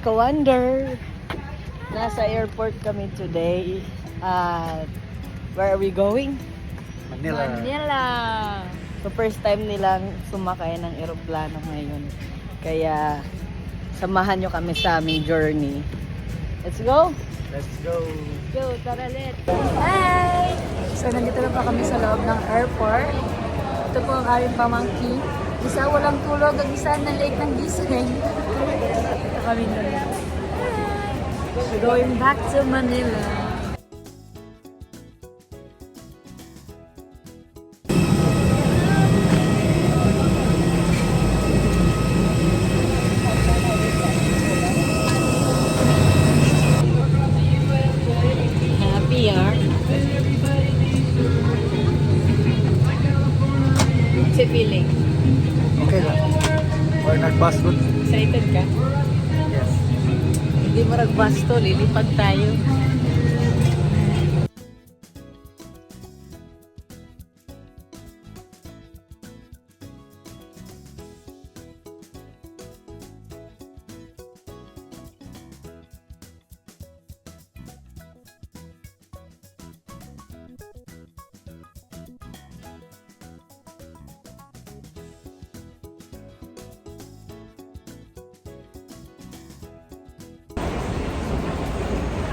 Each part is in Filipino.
ka-wonder. Nasa airport kami today. At where are we going? Manila. Manila. So first time nilang sumakay ng eroplano ngayon. Kaya samahan nyo kami sa aming journey. Let's go! Let's go. Go, tara let's. Hi! So, nandito na pa kami sa loob ng airport. Ito po ang aming pamangkin. Isa walang tulog, ang isa na late ng gising. Ito kami na We're going back to Manila. Happy, ah? What's the feeling? Okay lang. Or nag-busboot? Excited ka? Mo nagbasto, lilipad tayo.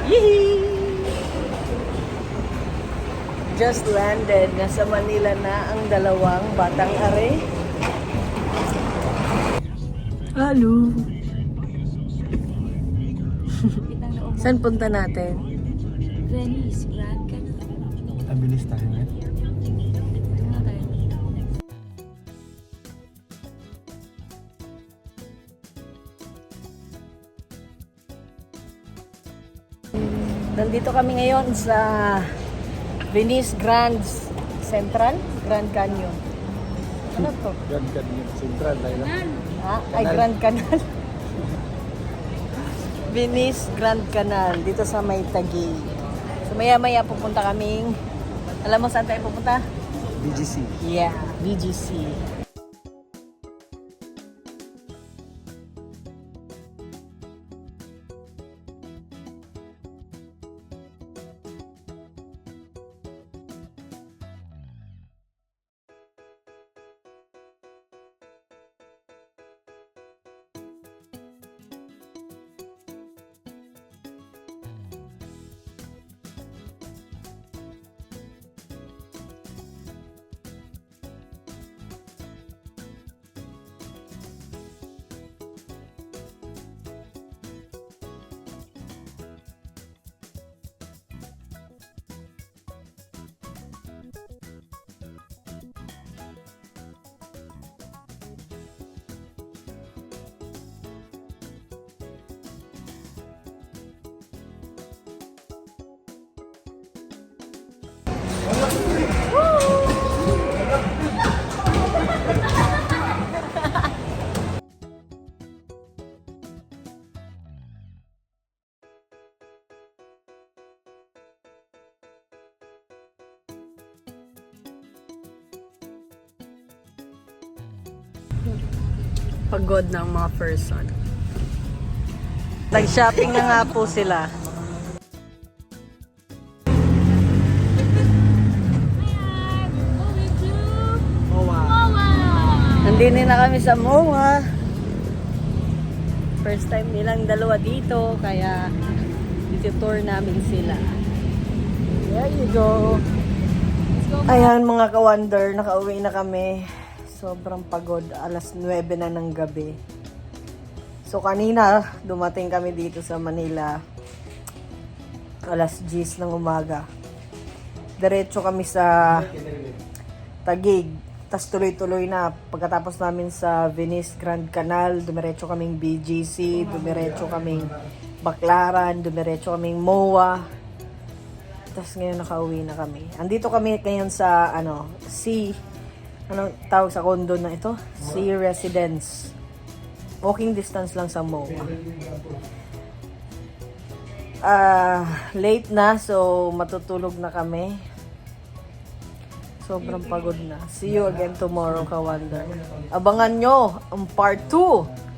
Yee! Just landed. Nasa Manila na ang dalawang batang are. Hello. Saan punta natin? Venice, Grand Canyon. Abilis tayo Nandito kami ngayon sa Venice Grand Central, Grand Canyon. Ano to? Grand Canyon Central. Lang. Ha? Ay. Grand Canal. Venice Grand Canal, dito sa may Taguig. So maya-maya pupunta kaming, alam mo saan tayo pupunta? BGC. Yeah, BGC. Pagod ng mga person. Nag-shopping na nga po sila. Nandini na kami sa MOA. First time nilang dalawa dito, kaya dito tour namin sila. There you go. Ayan mga ka-wonder, nakauwi na kami. Sobrang pagod, alas 9 na ng gabi. So kanina, dumating kami dito sa Manila. Alas 10 ng umaga. Diretso kami sa Tagig. Tapos tuloy-tuloy na. Pagkatapos namin sa Venice Grand Canal, dumiretso kaming BGC, dumiretso kaming Baclaran, dumiretso kaming MOA. Tapos ngayon nakauwi na kami. Andito kami ngayon sa ano, C ano tawag sa condo na ito? C Residence. Walking distance lang sa MOA. Ah, late na so matutulog na kami. Sobrang pagod na. See you again tomorrow, Ka-Wonder. Abangan nyo ang part 2